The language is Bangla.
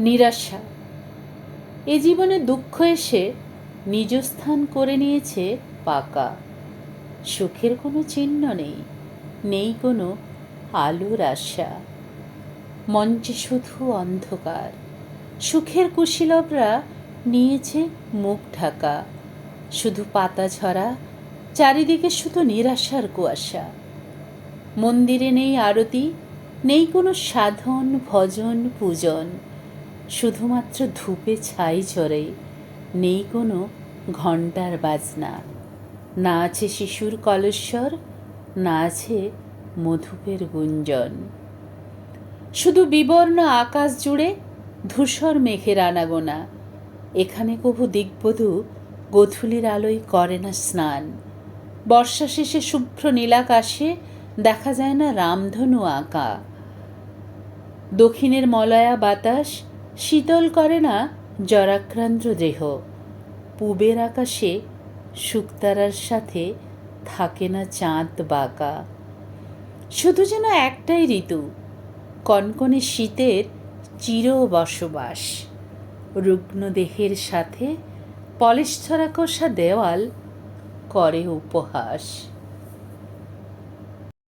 নিরাশা। এ জীবনে দুঃখ এসে নিজ স্থান করে নিয়েছে পাকা। সুখের কোনো চিহ্ন নেই নেই কোনো আলোর আশা। মঞ্চে শুধু অন্ধকার। সুখের কুশীলবরা নিয়েছে মুখ ঢাকা। শুধু পাতা ঝরা, চারিদিকে শুধু নিরাশার কুয়াশা। মন্দিরে নেই আরতি, নেই কোনো সাধন, ভজন, পূজন। শুধুমাত্র ধূপে ছাই ঝরে নেই কোনো ঘণ্টার বাজনা। না আছে শিশুর কলস্বর, না আছে মধুপের গুঞ্জন। শুধু বিবর্ণ আকাশ জুড়ে ধূসর মেঘের আনাগোনা। এখানে কভু দিগ্বধূ গোধূলির আলোয় করে না স্নান। বর্ষা শেষে শুভ্র নীলাকাশে দেখা যায় না রামধনু আঁকা। দক্ষিণের মলয়া বাতাস শীতল করে না জরাক্রান্ত দেহ। পূবের আকাশে শুকতারার সাথে থাকে না চাঁদ বাঁকা। শুধু যেন একটাই ঋতু, কনকনে শীতের চির বসবাস রুগ্ন দেহের সাথে পলিশ ছড়া কষা দেওয়াল করে উপহাস।